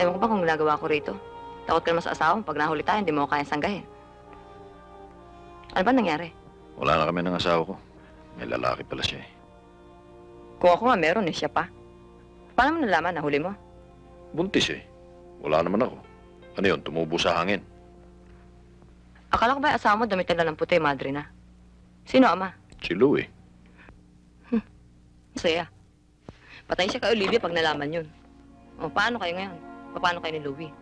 Ewan ko ba kung ginagawa ko rito? Takot ka naman sa asawa mo. Pag nahuli tayo, hindi mo ko kayang sanggahin. Ano ba nangyari? Wala na kami ng asawa ko. May lalaki pala siya eh. Kung ako nga meron eh, siya pa. Paano mo nalaman na huli mo? Buntis eh. Wala naman ako. Ano yun, tumubo sa hangin. Akala ko ba yung asawa mo damit na lang puti, madre na? Sino ama? Si Louie. Masaya. Patay siya kay Olivia pag nalaman yun. O, paano kayo ngayon? Paano kayo ni Louie?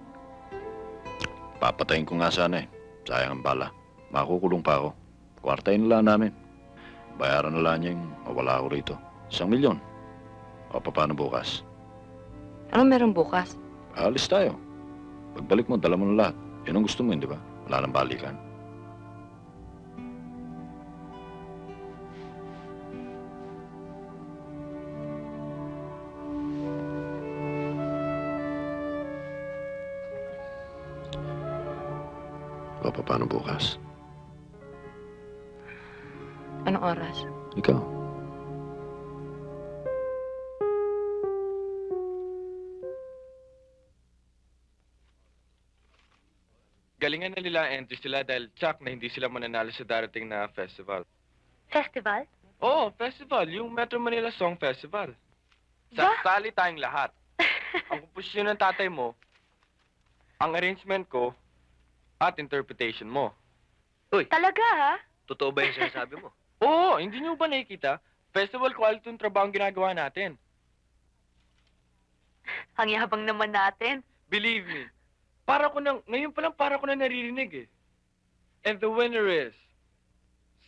Papatayin ko nga sana eh. Sayang ang bala. Makukulong pa ako. Kwartayin na lang namin. Bayaran na lang niya yung mawala ako rito. Isang milyon. O paano bukas? Ano meron bukas? Alis tayo. Pagbalik mo, dala mo na lahat. Yun ang gusto mo, hindi ba? Wala nang balikan. Paano bukas? Anong oras? Ikaw. Galingan na nila ang entry sila dahil tsak na hindi sila mananalo sa darating na festival. Festival? Oo, festival. Yung Metro Manila Song Festival. Ba? Sasali tayong lahat. ang komposisyon ng tatay mo, ang arrangement ko, at interpretation mo. Talaga, ha? Totoo ba yung sinasabi mo? Oo, hindi nyo ba nakikita? Festival quality yung trabaho ang ginagawa natin. Ang yabang naman natin. Believe me. Para ko nang, ngayon pa lang para ko na naririnig eh. And the winner is,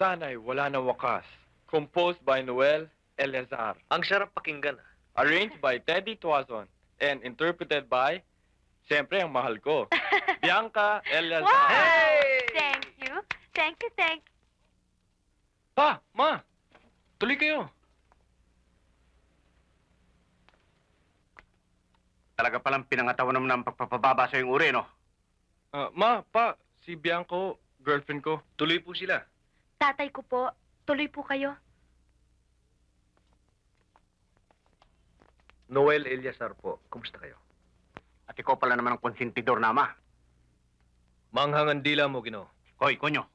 Sana'y Wala na Wakas. Composed by Noel Eleazar. Ang sarap pakinggan. ah. Arranged by Teddy Tuazon. And interpreted by, siyempre ang mahal ko, Bianca Eleazar. Wow! Thank you. Thank you, thank you. Pa, ma, tuloy kayo. Talaga palang pinangatawan naman ng pagpapababa sa yung uri, no? Ah, ma, pa, si Bianco, girlfriend ko. Tuloy po sila. Tatay ko po, tuloy po kayo. Noel Eliasar po. Kumusta kayo? At ikaw pala naman ang konsentidor na ama. Manghangan dila mo, Gino. Hoy, konyo.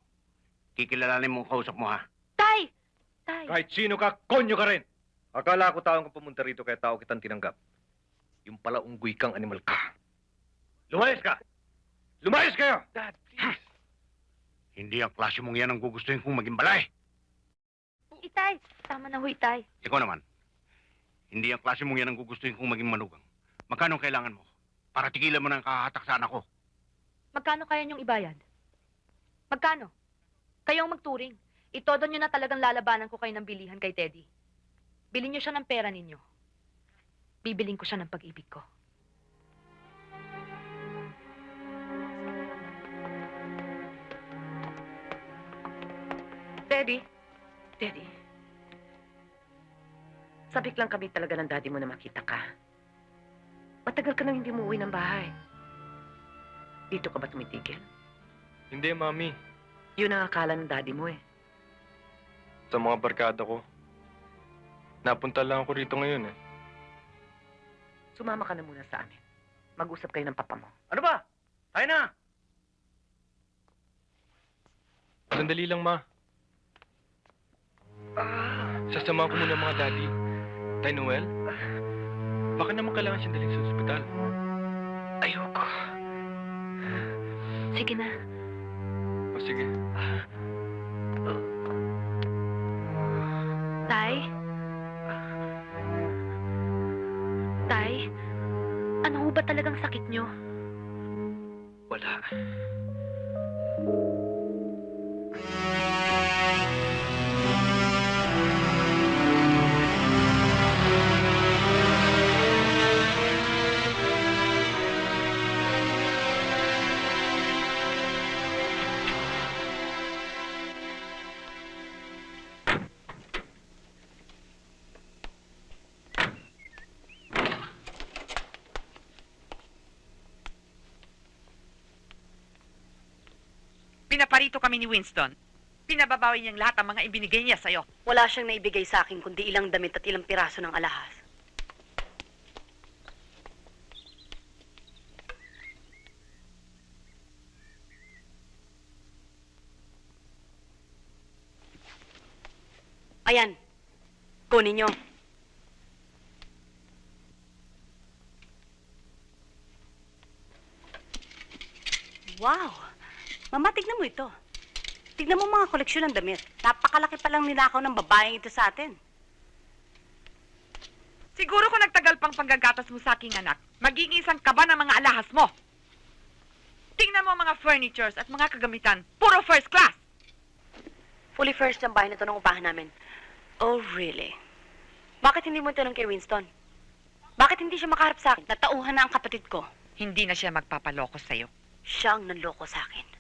Kikilalanin mong kausap mo, ha? Tay! Tay! Kahit sino ka, konyo ka rin! Akala ko taong ka pumunta rito kaya tao kitang tinanggap. Yung pala unggoy kang animal ka. Lumayas ka! Lumayas kayo! Dad, please. Hindi ang klase mong yan ang gugustuhin kong maging balay. Itay! Tama na ho, Itay. Ikaw naman. Hindi ang klase mong yan ang gugustuhin kong maging manugang. Magkano ang kailangan mo? Para tigilan mo ng kahatak sa anak ko. Magkano kaya niyong ibayad? Magkano? Kayo ang magturing. Itodo niyo na talagang lalabanan ko kayo ng bilihan kay Teddy. Bilhin niyo siya ng pera ninyo. Bibiling ko siya ng pag-ibig ko. Daddy? Daddy? Sabik lang kami talaga ng daddy mo na makita ka. Matagal ka nang hindi umuwi ng bahay. Dito ka ba tumitigil? Hindi, mami. Yun ang akala ng daddy mo eh. Sa mga barkada ko. Napunta lang ako rito ngayon eh. Sumama ka na muna sa amin. Mag-usap kayo ng papa mo. Ano ba? Tayo na! Sandali lang, ma. Sasama ko muna mga daddy. Tay Noel? Baka naman kailangan siyang dalhin sa ospital. Ayoko. Sige na. O sige. Tay? Tay? Ano ba talagang sakit niyo? Wala. Narito kami ni Winston. Pinababawi niyang lahat ang mga ibinigay niya sa'yo. Wala siyang naibigay sa akin kundi ilang damit at ilang piraso ng alahas. Ayan. Kunin niyo. Wow! Mama, tignan mo ito. Tignan mo mga koleksyon ng damit. Napakalaki palang ninakaw ng babaeng ito sa atin. Siguro kung nagtagal pang panggagatas mo sa aking anak, magiging isang kaba ng mga alahas mo. Tingnan mo ang mga furnitures at mga kagamitan. Puro first class. Fully furnished ang bahay na ito ng upahan namin. Oh, really? Bakit hindi mo tanong kay Winston? Bakit hindi siya makaharap sa akin? Natauhan na ang kapatid ko. Hindi na siya magpapaloko sa'yo. Siya ang nanloko sa akin.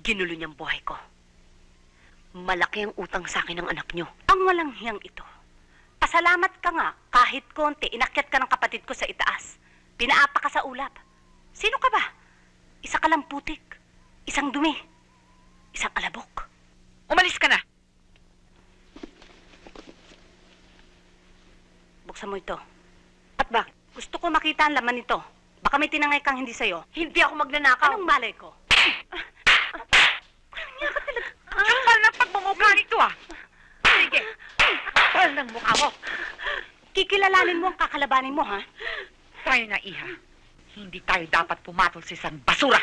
Ginulo niyang buhay ko. Malaki ang utang sa akin ng anak niyo. Ang walang hiyang ito. Pasalamat ka nga, kahit konti, inakyat ka ng kapatid ko sa itaas. Pinaapa ka sa ulap. Sino ka ba? Isa ka lang putik. Isang dumi. Isang alabok. Umalis ka na! Buksan mo ito. At bakit? Gusto ko makita ang laman nito. Baka may tinangay kang hindi sa'yo. Hindi ako magnanakaw. Anong malay ko? Kapal ng pagmumukha nito ah! Sige! Kapal ng mukha mo! Kikilalanin mo ang kakalabanin mo, ha? Tayo na, Iha. Hindi tayo dapat pumatol sa isang basura.